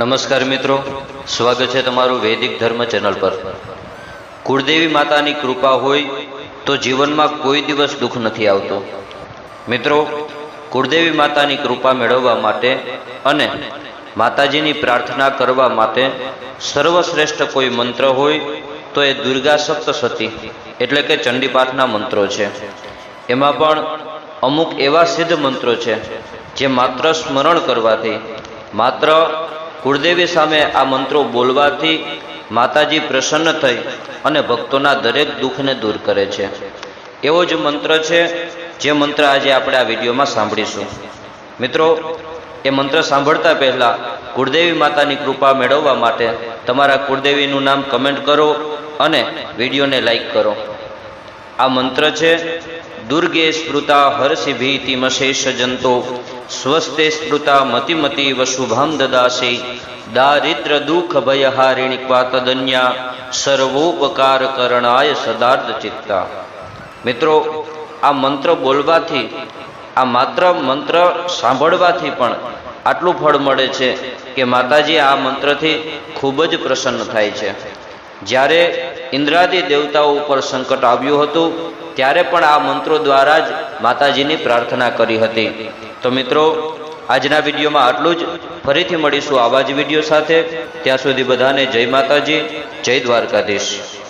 નમસ્કાર મિત્રો, સ્વાગત છે તમારું વૈદિક ધર્મ ચેનલ પર. કુળદેવી માતાની કૃપા હોય તો જીવનમાં કોઈ દિવસ દુઃખ નથી આવતું. મિત્રો, કુળદેવી માતાની કૃપા મેળવવા માટે અને માતાજીની પ્રાર્થના કરવા માટે સર્વશ્રેષ્ઠ કોઈ મંત્ર હોય તો એ દુર્ગા સપ્તસતી એટલે કે ચંડીપાઠના મંત્રો છે. એમાં પણ અમુક એવા સિદ્ધ મંત્રો છે જે માત્ર સ્મરણ કરવાથી માત્ર કુળદેવી સામે આ મંત્રો બોલવાથી માતાજી પ્રસન્ન થઈ અને ભક્તોના દરેક દુઃખને દૂર કરે છે. એવો જ મંત્ર છે, જે મંત્ર આજે આપણે આ વિડીયોમાં સાંભળીશું. મિત્રો, એ મંત્ર સાંભળતા પહેલાં કુળદેવી માતાની કૃપા મેળવવા માટે તમારા કુળદેવીનું નામ કમેન્ટ કરો અને વિડીયોને લાઈક કરો. આ મંત્ર છે, દુર્ગે સ્મૃતા હર્ષિ ભીતિ મશેષ જંતો, સ્વસ્તે સ્મૃતા મતિમતી વશુભામ દદાશે દારિદ્ર દુઃખ ભયહારિણી ક્વાતદન્યા સર્વોપકાર કરણાય સદાર્થ ચિત્તા. મિત્રો, આ મંત્ર બોલવાથી, આ માત્ર મંત્ર સાંભળવાથી પણ આટલું ફળ મળે છે કે માતાજી આ મંત્રથી ખૂબ જ પ્રસન્ન થાય છે. જ્યારે ઇન્દ્રાદી દેવતાઓ ઉપર સંકટ આવ્યું હતું, ત્યારે પણ આ મંત્રો દ્વારા જ માતાજીની પ્રાર્થના કરી હતી. તો મિત્રો, આજના વિડીયોમાં આટલું જ. ફરીથી મળીશું આવા જ વીડિયો સાથે. ત્યાં સુધી બધાને જય માતાજી, જય દ્વારકાધીશ.